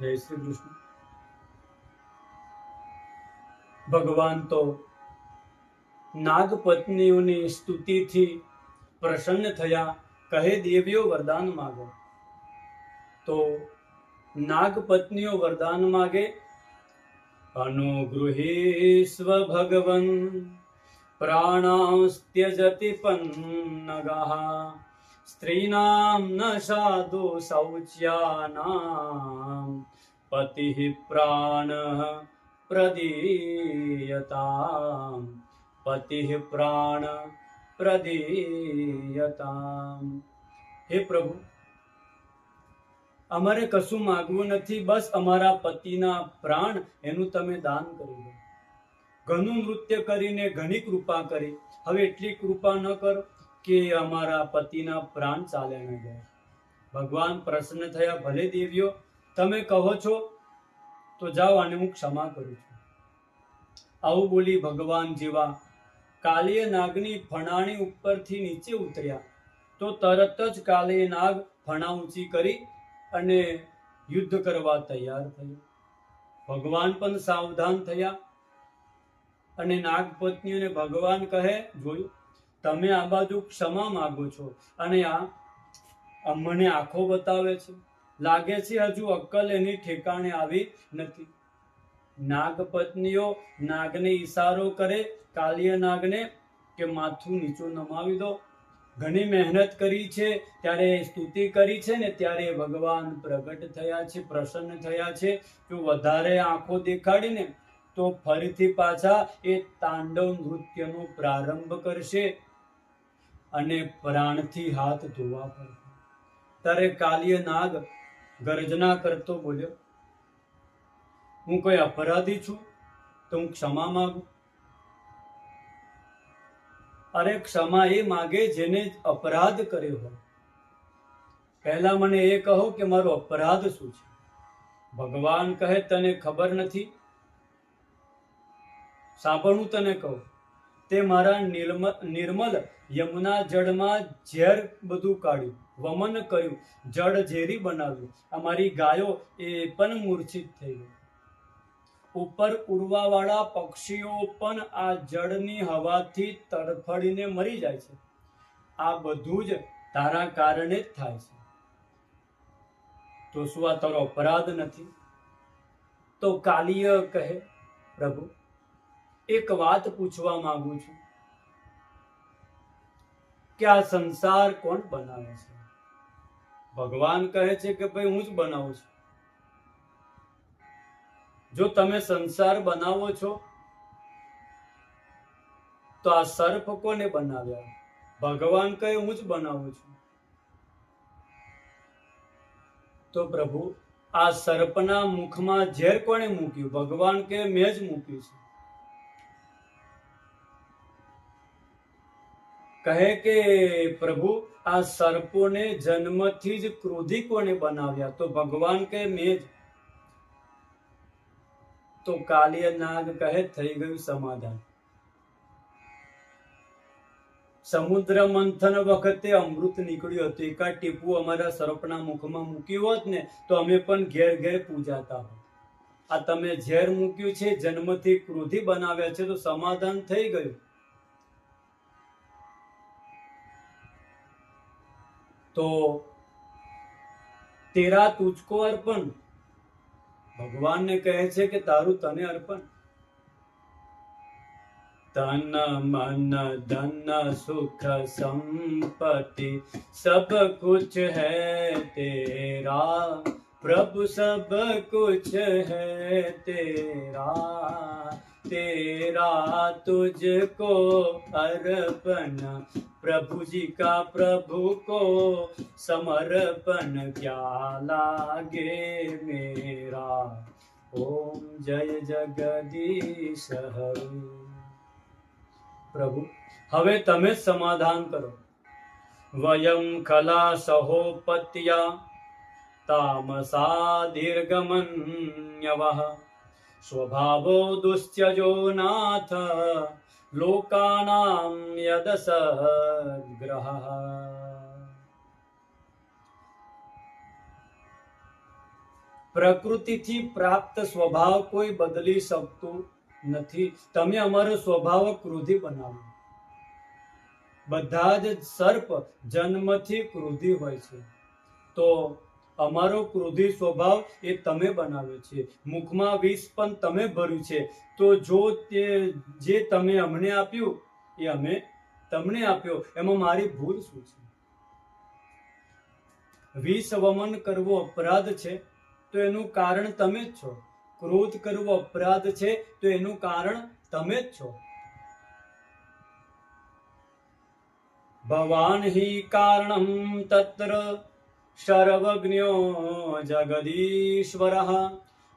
જય શ્રી કૃષ્ણ. ભગવાન તો નાગપત્નીઓની સ્તુતિથી પ્રસન્ન થયા, કહે દેવીઓ વરદાન માગો. તો નાગપત્નીઓ વરદાન માગે અનુગૃહીસ્વ ભગવન પ્રાણાસ્ત્યજતિ પન્નગઃ સ્ત્રીનામ ન સાધુ શૌચ્યાનામ. પતિ પ્રાણ પ્રદીયતામ. પતિ પ્રાણ પ્રદીયતામ. હે પ્રભુ, અમારે કશું માગવું નથી, બસ અમારા પતિના પ્રાણ એનું તમે દાન કરી દો. ઘણું નૃત્ય કરીને ઘણી કૃપા કરી. હવે એટલી કૃપા ન કરો. કે અમારા પતિના પ્રાણ ચાલે ન જાય. ભગવાન પ્રસન્ન થયા, ભલે દેવીઓ, તમે કહો છો, તો જાઓ અને હું ક્ષમા કરું છું. આવું બોલી ભગવાન જેવા કાલીય નાગની ફણાણી ઉપરથી નીચે ઉતર્યા. તો તરત જ કાલીય નાગ ફણા ઊંચી કરી અને યુદ્ધ કરવા તૈયાર થયો. ભગવાન પણ સાવધાન થયા અને નાગપત્નીઓને ભગવાન કહે, જોયું તમે આ બાજુ ક્ષમા માગો છો. અને આ મને આંખો બતાવે છે. લાગે છે હજુ અક્કલ એની ઠેકાણે આવી નથી. નાગપત્નીઓ નાગને ઈશારો કરે, કાલિય નાગને કે માથું નીચું નમાવી દો. ઘણી મહેનત કરી છે, ત્યારે સ્તુતિ કરી છે ને ત્યારે ભગવાન પ્રગટ થયા છે, પ્રસન્ન થયા છે. જો વધારે આંખો દેખાડીને, તો ફરીથી પાછા એ તાંડવ નૃત્યનો પ્રારંભ કરશે. અને પ્રાણથી હાથ ધોવા પડે. ત્યારે કાલીય નાગ ગર્જના કરતો બોલ્યો, હું કોઈ અપરાધી છું તો હું ક્ષમા માંગુ. અરે, ક્ષમા એ માગે જેને અપરાધ કર્યો હોય. પહેલા મને એ કહો કે મારો અપરાધ શું છે? ભગવાન કહે તને ખબર નથી? સાંભળ તને કહું. તે મારા નિર્મલ યમુના જળમાં ઝેર બધું કાઢ્યું, વમન કર્યું, જળ ઝેરી બનાવ્યું. અમારી ગાયો એ પણ મૂર્છિત થઈ ગઈ. ઉપર ઉડવાવાળા પક્ષીઓ પણ આ જળની હવાથી તડફડીને મરી જાય છે. આ બધું જ તારા કારણે જ થાય છે. તો શું આ તારો અપરાધ નથી? તો કાલિય કહે, પ્રભુ એક વાત પૂછવા માંગુ છું કે આ સંસાર કોણ બનાવે છે? ભગવાન કહે છે કે ભાઈ હું જ બનાવું છું. જો તમે સંસાર બનાવો છો, તો આ સર્પ કોને બનાવ્યા? ભગવાન કહે હું જ બનાવું છું. તો પ્રભુ, આ સર્પના મુખમાં ઝેર કોણે મૂક્યું? ભગવાન કે મેં જ મૂક્યું છે. કહે કે, પ્રભુ, આ સર્પોને જન્મથી જ ક્રોધી કોને બનાવ્યા? તો ભગવાન કે મેં તો કાલિય નાગ કહે, થઈ ગયું સમાધાન. સમુદ્ર મંથન વખતે અમૃત નીકળ્યું હતું. એકાદ ટીપું અમારા સર્પના મુખમાં મૂક્યું હોત ને, તો અમે પણ ઘેર ઘેર પૂજાતા હોત. આ તમે ઝેર મૂક્યું છે, જન્મથી ક્રોધી બનાવ્યા છે, તો સમાધાન થઈ ગયું. તો તેરા તુચકો અર્પણ. ભગવાનને કહે છે કે તારું તને અર્પણ. તન મન, ધન, સુખ, સંપત્તિ સબ કુછ હૈ તેરા. પ્રભુ સબ કુછ હૈ તેરા. तेरा तुझको अर्पण प्रभु जी का प्रभु को समर्पण क्या लागे मेरा ओम जय जगदीश हरि પ્રભુ હવે તમે જ સમાધાન કરો વયમ કલા સહોપત્યા તામસા દીર્ઘમન્યવઃ સ્વભાવો દુશ્ચજો નાથ લોકાનામ યદસગ્રહ પ્રકૃતિથી પ્રાપ્ત સ્વભાવ કોઈ બદલી શકતું નથી. તમે અમારો સ્વભાવ ક્રોધી બનાવો. બધા જ સર્પ જન્મથી ક્રોધી હોય છે. તો અમારો ક્રોધી સ્વભાવ એ તમે બનાવ્યો છે. મુખમાં વિષ પણ તમે ભર્યું છે. તો જો તે જે તમે અમને આપ્યું, એ અમે તમને આપ્યો. એમાં મારી ભૂલ શું છે? વિષ વમન કરવો અપરાધ છે, તો એનું કારણ તમે જ છો. ક્રોધ કરવો અપરાધ છે, તો એનું કારણ તમે જ છો. ભવાન હિ કારણમ તત્ર સર્વજ્ઞો જગદીશ્વરઃ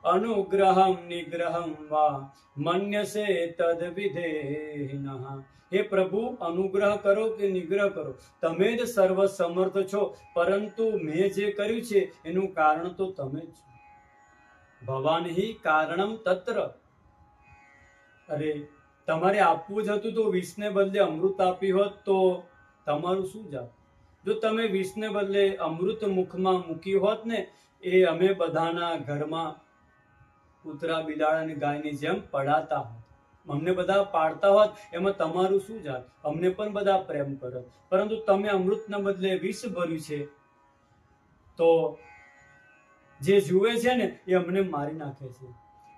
અનુગ્રહમ નિગ્રહમ વા મન્યસે તદ વિધેહિનઃ હે પ્રભુ અનુગ્રહ કરો કે નિગ્રહ કરો તમે જ સર્વ સમર્થ છો પરંતુ મેં જે કર્યું છે એનું કારણ તો તમે જ છો ભવાન હિ કારણમ તત્ર અરે તમારે આપવું જ હતું તો વિષને બદલે અમૃત આપ્યું હોત તો તમારું શું જાત? જો તમે વિષને બદલે અમૃત મુખમાં મૂકી હોત ને, એ અમે બધાના ઘરમાં કૂતરા, બિલાડ અને ગાયની જેમ પડાતા હોત. અમને બધા પાડતા હોત, એમાં તમારું શું જાત? અમને પણ બધા પ્રેમ કરત. પરંતુ તમે અમૃતના બદલે વિષ ભર્યું છે, તો જે જુએ છે ને, એ અમને મારી નાખે છે.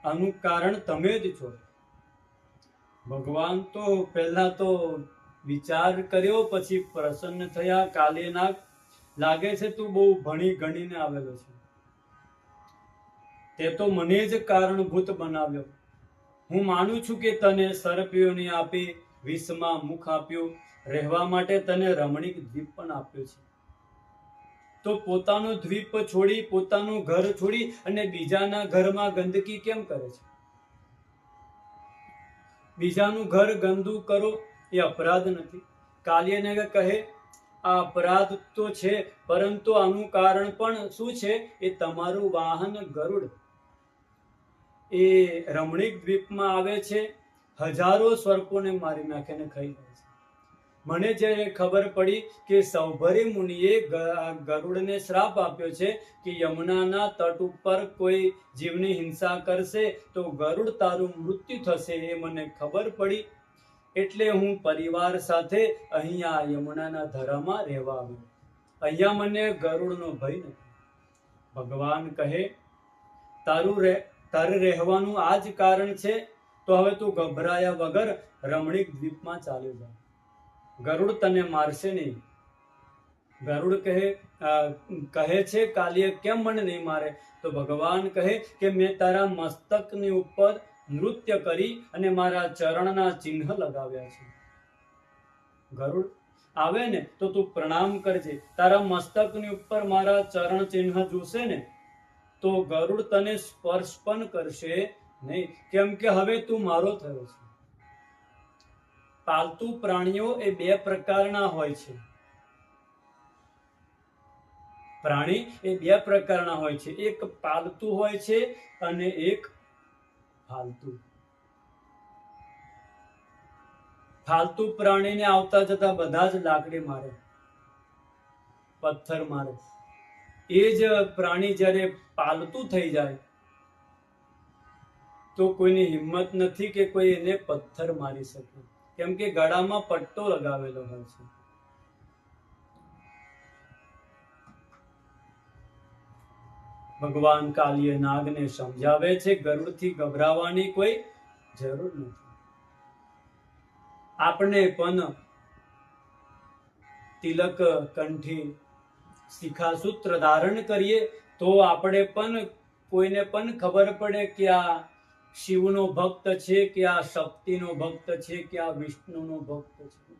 આનું કારણ તમે જ છો. ભગવાન તો પહેલા તો વિચાર કર્યો, પછી પ્રસન્ન થયા. કાલે નાગ લાગે છે તું બહુ ભણી ગણીને આવેલો છે. તે તો મને જ કારણભૂત બનાવ્યો. હું માનું છું કે તને સરપીઓની આપી વિષમાં મુખ આપ્યું. રહેવા માટે તને રમણીક દ્વીપ પણ આપ્યો છે. તો પોતાનો દ્વીપ છોડી, પોતાનું ઘર છોડી અને બીજાના ઘરમાં ગંદકી કેમ કરે છે? બીજાનું ઘર ગંદુ કરો. એ અપરાધ નથી. કાલિયનગ કહે, આ અપરાધ તો છે, પરંતુ આનું કારણ પણ શું છે? એ તમારું વાહન ગરુડ. એ રમણીક દ્વીપમાં આવે છે, હજારો સર્પોને મારી નાખીને ખાઈ જાય છે. મને જ્યારે ખબર પડી કે સૌભરી મુનિએ ગરુડને શ્રાપ આપ્યો છે કે યમુનાના તટ ઉપર કોઈ જીવની હિંસા કરશે, તો ગરુડ તારું મૃત્યુ થશે એ મને ખબર પડી. એટલે હું પરિવાર સાથે અહીંયા યમુનાના ધરામાં રહેવા આવ્યો. અહીંયા મને ગરુડનો ભય નથી ભગવાન કહે, તારું રહે તારે રહેવાનું આ જ કારણ છે? તો હવે તું ગભરાયા વગર રમણીક દ્વીપમાં ચાલ્યો જા. ગરુડ તને મારશે નહીં. ગરુડ કહે કહે છે, કાલીએ કેમ મને નહીં મારે? તો ભગવાન કહે કે, મેં તારા મસ્તકની ઉપર નૃત્ય કરી અને મારા ચરણના ચિહ્ન લગાવ્યા છે. ગરુડ, આવે ને તો તું પ્રણામ કરજે. તારા મસ્તકની ઉપર મારા ચરણ ચિહ્ન જોશે ને તો ગરુડ તને સ્પર્શ પણ કરશે નહીં. કેમ કે હવે તું મારો થયો છે. પાલતુ પ્રાણીઓ એ બે પ્રકારના હોય છે. પ્રાણી એ બે પ્રકારના હોય છે. એક પાલતુ હોય છે અને એક ફાલતુ. ફાલતુ પ્રાણીને આવતા જતા બધા જ લાકડી મારે, પથ્થર મારે. એ જ પ્રાણી જ્યારે પાલતુ થઈ જાય, તો કોઈની હિંમત નથી કે કોઈ એને પથ્થર મારી શકે. કેમ કે ગળામાં પટ્ટો લગાવેલો હોય છે. ભગવાન કાલીય નાગને સમજાવે છે, ગરુડથી ગભરાવાની કોઈ જરૂર નથી. આપણે પણ તિલક કંઠી શિખાસૂત્ર ધારણ કરીએ, તો આપણે પણ કોઈને પણ ખબર પડે કે આ શિવનો ભક્ત છે, કે આ શક્તિનો ભક્ત છે, કે આ વિષ્ણુનો ભક્ત છે.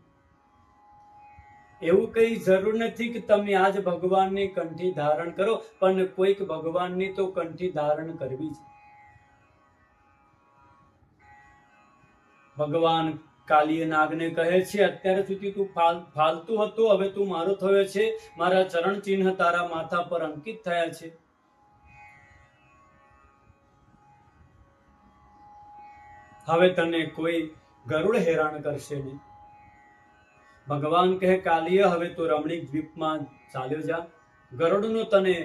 એવું કઈ જરૂર નથી કે તમે આજ ભગવાનની કંઠી ધારણ કરો, પણ કોઈક ભગવાનની તો કંઠી ધારણ કરવી છે. ભગવાન કાલીય નાગને કહે છે, અત્યારે સુધી તું ફાલતુ હતો, હવે તું મારો થયો છે. મારા ચરણ ચિહ્ન તારા માથા પર અંકિત થયા છે. હવે તને કોઈ ગરુડ હેરાન કરશે નહીં. ભગવાન કહે, કાલિય, હવે તો રમણીક દ્વીપમાં ચાલ્યો જા. ગરુડનો તને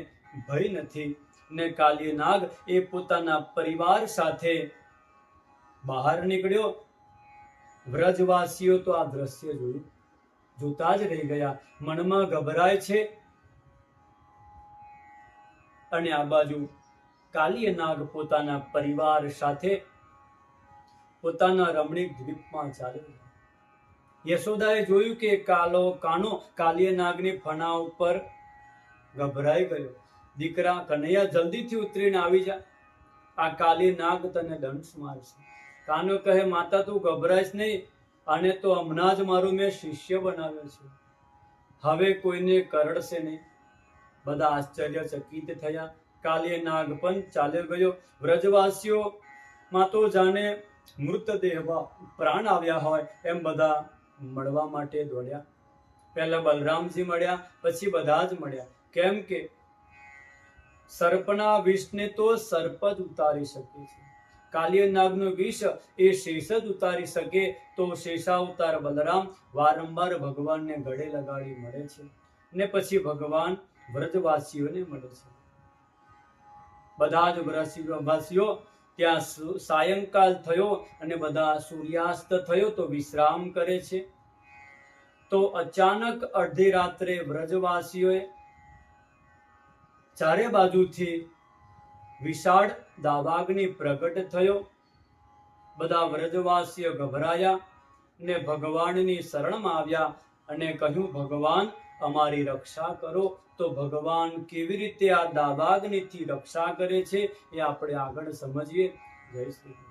ભય નથી ને કાલિય નાગ એ પોતાના પરિવાર સાથે બહાર નીકળ્યો. વ્રજવાસીઓ તો આ દ્રશ્ય જોયું જોતા જ રહી ગયા. મનમાં ગભરાય છે અને આ બાજુ કાલિય નાગ પોતાના પરિવાર સાથે પોતાના રમણીક દ્વીપમાં ચાલ્યો યશોદાએ જોયું કે કાલો કાનો કાલીય નાગની ફણા ઉપર ગભરાઈ ગયો. દીકરા કનૈયા જલ્દીથી ઉતરીને આવી જા. આ કાલી નાગ તને દંશ મારશે. કાનો કહે, માતા, તું ગભરાઈશ નહીં અને તો હમણાં જ મારું મેં શિષ્ય બનાવ્યો છે. હવે કોઈને કરડશે નહીં. બધા આશ્ચર્યચકિત થયા. કાલે નાગ પણ ચાલ્યો ગયો. વ્રજવાસીઓ માં તો જાણે મૃતદેહ પ્રાણ આવ્યા હોય. એમ બધા મળવા માટે દોડ્યા. પહેલા બલરામજી મળ્યા, પછી બધા જ મળ્યા. કેમ કે સર્પના વિષને તો સર્પ જ ઉતારી શકે છે. કાલિય નાગનો વિષ એ શેષ જ ઉતારી શકે, તો શેષાવતાર બલરામ વારંવાર ભગવાનને ગળે લગાડી મળે છે ને પછી ભગવાન વ્રજવાસીઓને મળે છે. બધા જ વ્રજવાસીઓ ત્યાં સાયંકાલ થયો અને બધા સૂર્યાસ્ત થયો તો વિશ્રામ કરે છે. તો અચાનક અડધી રાત્રે વ્રજવાસીઓએ ચારે બાજુથી વિશાળ દાવાગ્નિ પ્રગટ થયો. બધા વ્રજવાસીઓ ગભરાયા ને ભગવાનની શરણમાં આવ્યા અને કહ્યું, ભગવાન અમારી રક્ષા કરો તો ભગવાન કેવી રીતે આ દાવાગ્નિથી રક્ષા કરે છે એ આપણે આગળ સમજીએ જય શ્રી.